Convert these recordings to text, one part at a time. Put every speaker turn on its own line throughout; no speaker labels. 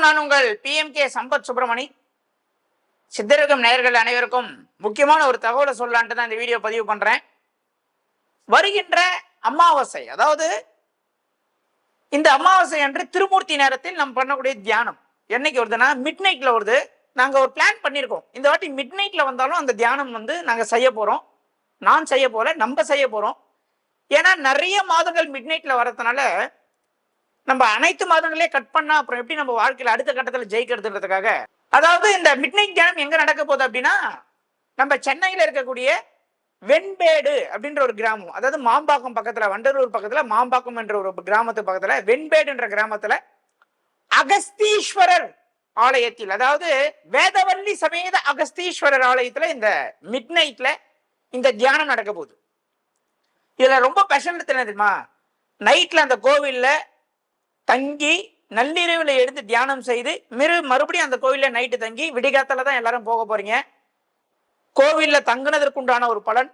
வணக்கம். நான் உங்கள் பிஎம்கே சம்பத் சுப்பிரமணி. சித்தரகம் நேயர்கள் அனைவருக்கும் முக்கியமான ஒரு தகவலை சொல்லலான்ட்டு தான் இந்த வீடியோ பதிவு பண்றேன். வருகின்ற அமாவாசை அதாவது இந்த அமாவாசை அன்று திருமூர்த்தி நேரத்தில் நம்ம பண்ணக்கூடிய தியானம். என்னைக்கு வருதுன்னா மிட் நைட்ல வருது. நாங்க ஒரு பிளான் பண்ணியிருக்கோம். இந்த வாட்டி மிட் நைட்ல வந்தாலும் அந்த தியானம் வந்து நாங்க செய்ய போறோம். நான் செய்ய போல நம்ம செய்ய போறோம். ஏன்னா நிறைய மாதங்கள் மிட் நைட்ல வரதுனால நம்ம அனைத்து மாதங்களே கட் பண்ணா அப்புறம் எப்படி நம்ம வாழ்க்கையில அடுத்த கட்டத்துல ஜெயிக்கிறதுன்றதுக்காக? அதாவது இந்த மிட் நைட் தியானம் எங்க நடக்க போகுது அப்படின்னா நம்ம சென்னையில இருக்கக்கூடிய வெண்பேடு அப்படின்ற ஒரு கிராமம் அதாவது மாம்பாக்கம் பக்கத்துல வண்டலூர் பக்கத்துல மாம்பாக்கம் என்ற ஒரு கிராமத்து பக்கத்துல வெண்பேடுன்ற கிராமத்துல அகஸ்தீஸ்வரர் ஆலயத்தில் அதாவது வேதவல்லி சமேத அகஸ்தீஸ்வரர் ஆலயத்துல இந்த மிட் நைட்ல இந்த தியானம் நடக்க போகுது. இதுல ரொம்ப பெஷன் தெரியுமா? நைட்ல அந்த கோவில்ல தங்கி நள்ளிரவில் எடுத்து தியானம் செய்து மிரு மறுபடியும் அந்த கோவில்ல நைட்டு தங்கி விடிகாத்தால தான் எல்லாரும் போக போறீங்க. கோவில்ல தங்குனதற்குண்டான ஒரு பலன்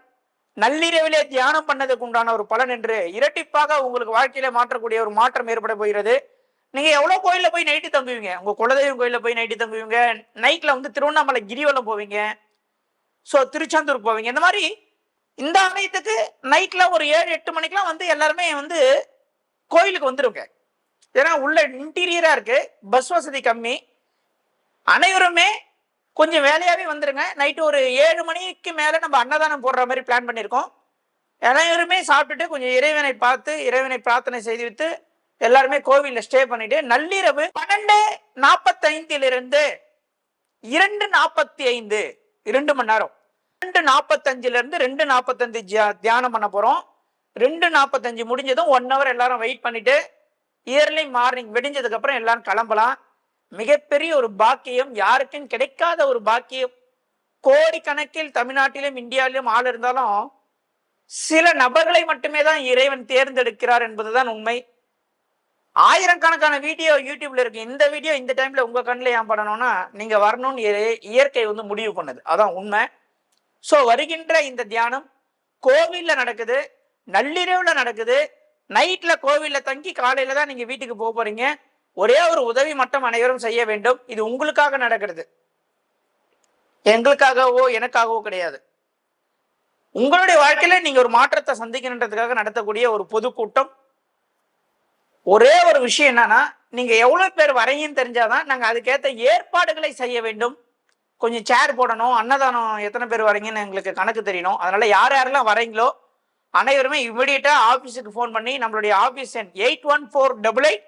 நள்ளிரவிலே தியானம் பண்ணதுக்கு உண்டான ஒரு பலன் என்று இரட்டிப்பாக உங்களுக்கு வாழ்க்கையில மாற்றக்கூடிய ஒரு மாற்றம் ஏற்பட போகிறது. நீங்க எவ்வளவு கோயில்ல போய் நைட்டு தங்குவீங்க? உங்க குலதெய்வம் கோயிலில் போய் நைட்டு தங்குவீங்க? நைட்ல வந்து திருவண்ணாமலை கிரிவலம் போவீங்க. ஸோ திருச்செந்தூர் போவீங்க. இந்த மாதிரி இந்த ஆலயத்துக்கு நைட்ல ஒரு ஏழு எட்டு மணிக்கெல்லாம் வந்து எல்லாருமே வந்து கோயிலுக்கு வந்துருங்க. ஏன்னா உள்ள இன்டீரியரா இருக்கு. பஸ் வசதி கம்மி. அனைவருமே கொஞ்சம் வேலையாவே வந்துருங்க. நைட்டு ஒரு ஏழு மணிக்கு மேல நம்ம அன்னதானம் போடுற மாதிரி பிளான் பண்ணியிருக்கோம் அனைவருமே சாப்பிட்டுட்டு கொஞ்சம் இறைவனை பார்த்து இறைவனை பிரார்த்தனை செய்துவிட்டு எல்லாருமே கோவிலில் ஸ்டே பண்ணிட்டு நள்ளிரவு பன்னெண்டு நாற்பத்தைந்திலிருந்து இரண்டு நாற்பத்தி ஐந்து இரண்டு மணி நேரம். ரெண்டு நாற்பத்தஞ்சுலேருந்து ரெண்டு நாற்பத்தஞ்சு தியானம் பண்ண போகிறோம் ரெண்டு நாற்பத்தஞ்சு முடிஞ்சதும் ஒன் ஹவர் எல்லாரும் வெயிட் பண்ணிட்டு இயர்லி மார்னிங் வெடிஞ்சதுக்கு அப்புறம் எல்லாரும் கிளம்பலாம். மிகப்பெரிய ஒரு பாக்கியம் யாருக்கும் கிடைக்காத ஒரு பாக்கியம். கோடிக்கணக்கில் தமிழ்நாட்டிலும் இந்தியாவிலும் ஆள் இருந்தாலும் சில நபர்களை மட்டுமே தான் இறைவன் தேர்ந்தெடுக்கிறார் என்பதுதான் உண்மை. ஆயிரக்கணக்கான வீடியோ யூடியூப்ல இருக்கு. இந்த வீடியோ இந்த டைம்ல உங்க கண்ணில் ஏன் பண்ணணும்னா நீங்க வரணும்னு இயற்கை வந்து முடிவு பண்ணுது. அதான் உண்மை. ஸோ வருகின்ற இந்த தியானம் கோவில்ல நடக்குது நள்ளிரவுல நடக்குது நைட்ல கோவில்ல தங்கி காலையில தான் நீங்க வீட்டுக்கு போக போறீங்க. ஒரே ஒரு உதவி மட்டும் அனைவரும் செய்ய வேண்டும். இது உங்களுக்காக நடக்கிறது. எங்களுக்காகவோ எனக்காகவோ கிடையாது. உங்களுடைய வாழ்க்கையில நீங்க ஒரு மாற்றத்தை சந்திக்கணுன்றதுக்காக நடத்தக்கூடிய ஒரு பொதுக்கூட்டம். ஒரே ஒரு விஷயம் என்னன்னா நீங்க எவ்வளவு பேர் வரீங்கன்னு தெரிஞ்சாதான் நாங்க அதுக்கேற்ற ஏற்பாடுகளை செய்ய வேண்டும். கொஞ்சம் சேர் போடணும் அன்னதானம் எத்தனை பேர் வரீங்கன்னு எங்களுக்கு கணக்கு தெரியணும். அதனால யார் யாரெல்லாம் வரீங்களோ அனைவருமே இமிடியட்டா ஆபீஸுக்கு ஃபோன் பண்ணி நம்மளுடைய ஆபீஸ் எண் eight one four double eight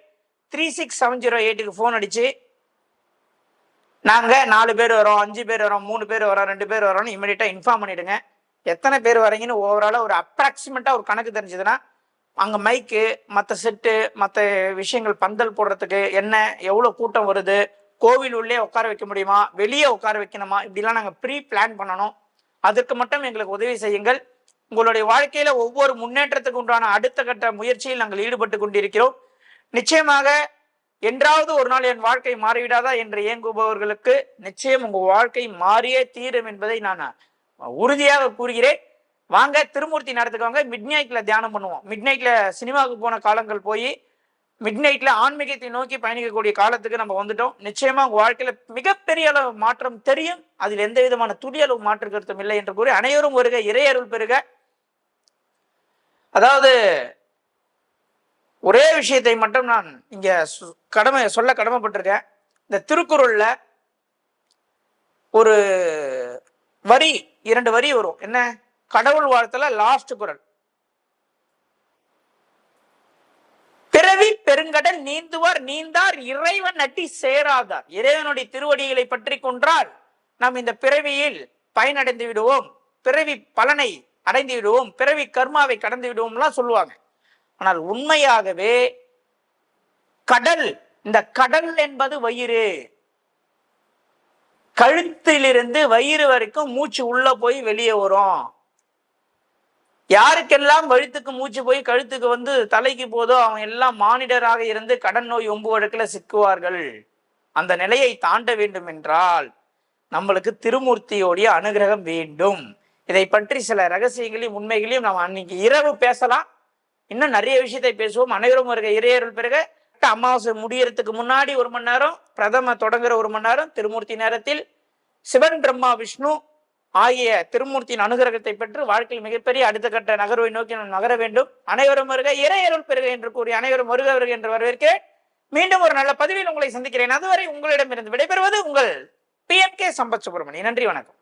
three six seven zero எயிட்டுக்கு ஃபோன் அடிச்சு நாங்க நாலு பேர் வரோம் அஞ்சு பேர் வரோம் மூணு பேர் வரோம் ரெண்டு பேர் வரோம்னு இமிடியட்டா இன்ஃபார்ம் பண்ணிடுங்க. எத்தனை பேர் வரீங்கன்னு ஓவராலா ஒரு அப்ராக்சிமேட்டா ஒரு கணக்கு தெரிஞ்சதுன்னா அங்க மைக்கு மற்ற செட்டு மற்ற விஷயங்கள் பந்தல் போடுறதுக்கு என்ன எவ்வளவு கூட்டம் வருது கோவில் உள்ளே உட்கார வைக்க முடியுமா வெளியே உட்கார வைக்கணுமா இப்படிலாம் நாங்கள் ப்ரீ பிளான் பண்ணணும். அதற்கு மட்டும் எங்களுக்கு உதவி செய்யுங்கள். உங்களுடைய வாழ்க்கையில ஒவ்வொரு முன்னேற்றத்துக்கு உண்டான அடுத்த கட்ட முயற்சியில் நாங்கள் ஈடுபட்டு கொண்டிருக்கிறோம். நிச்சயமாக என்றாவது ஒரு நாள் என் வாழ்க்கை மாறிவிடாதா என்று இயங்குபவர்களுக்கு நிச்சயம் உங்க வாழ்க்கை மாறியே தீரும் என்பதை நான் உறுதியாக கூறுகிறேன். வாங்க திருமூர்த்தி நேரத்துக்கு மிட் நைட்ல தியானம் பண்ணுவோம். மிட் நைட்ல சினிமாவுக்கு போன காலங்கள் போய் மிட் நைட்ல ஆன்மீகத்தை நோக்கி பயணிக்கக்கூடிய காலத்துக்கு நம்ம வந்துட்டோம். நிச்சயமா உங்க வாழ்க்கையில மிகப்பெரிய அளவு மாற்றம் தெரியும். அதில் எந்த விதமான துளி அளவு மாற்று கருத்தும் இல்லை என்று கூறி அனைவரும் வருக இறையருள் பெருக அதாவது ஒரே விஷயத்தை மட்டும் நான் இங்க சு- கடமை சொல்ல கடமைப்பட்டிருக்கேன். இந்த திருக்குறள்ல ஒரு வரி இரண்டு வரி வரும். என்ன? கடவுள் வாழ்த்துல லாஸ்ட் குரல். பிறவி பெருங்கடல் நீந்துவார் நீந்தார் இறைவன் நட்டி சேராதார். இறைவனுடைய திருவடிகளை பற்றி கொன்றால் நாம் இந்த பிறவியில் பயனடைந்து விடுவோம். பிறவி பலனை அடைந்து விடுவோம் பிறவி கர்மாவை கடந்து விடுவோம்லாம் சொல்லுவாங்க. ஆனால் உண்மையாகவே கடல் இந்த கடல் என்பது வயிறு. கழுத்திலிருந்து வயிறு வரைக்கும் மூச்சு உள்ள போய் வெளியே வரும். யாருக்கெல்லாம் வழுத்துக்கு மூச்சு போய் கழுத்துக்கு வந்து தலைக்கு போதோ அவங்க எல்லாம் மானிடராக இருந்து கடன் நோய் ஒம்பு வழக்கில் சிக்குவார்கள். அந்த நிலையை தாண்ட வேண்டும் என்றால் நம்மளுக்கு திருமூர்த்தியோடைய அனுகிரகம் வேண்டும். இதை பற்றி சில ரகசியங்களையும் உண்மைகளையும் நாம் அன்னைக்கு இரவு பேசலாம். இன்னும் நிறைய விஷயத்தை பேசுவோம். அனைவரும் வருக இறையருள் பிறகு. அமாவாசை முடியறதுக்கு முன்னாடி ஒரு மணி நேரம் பிரதம தொடங்குற ஒரு மணி நேரம் திருமூர்த்தி நேரத்தில் சிவன் பிரம்மா விஷ்ணு ஆகிய திருமூர்த்தியின் அனுகிரகத்தை பெற்று வாழ்க்கையில் மிகப்பெரிய அடுத்த கட்ட நகர்வை நோக்கி நாம் நகர வேண்டும். அனைவரும் வருக இறையருள் பெறுக என்று கூறி அனைவரும் வருக வருக என்று வரவேற்கிறேன். மீண்டும் ஒரு நல்ல பதிவில் உங்களை சந்திக்கிறேன். அதுவரை உங்களிடமிருந்து விடைபெறுவது உங்கள் P M K Sampath Subramanian நன்றி வணக்கம்.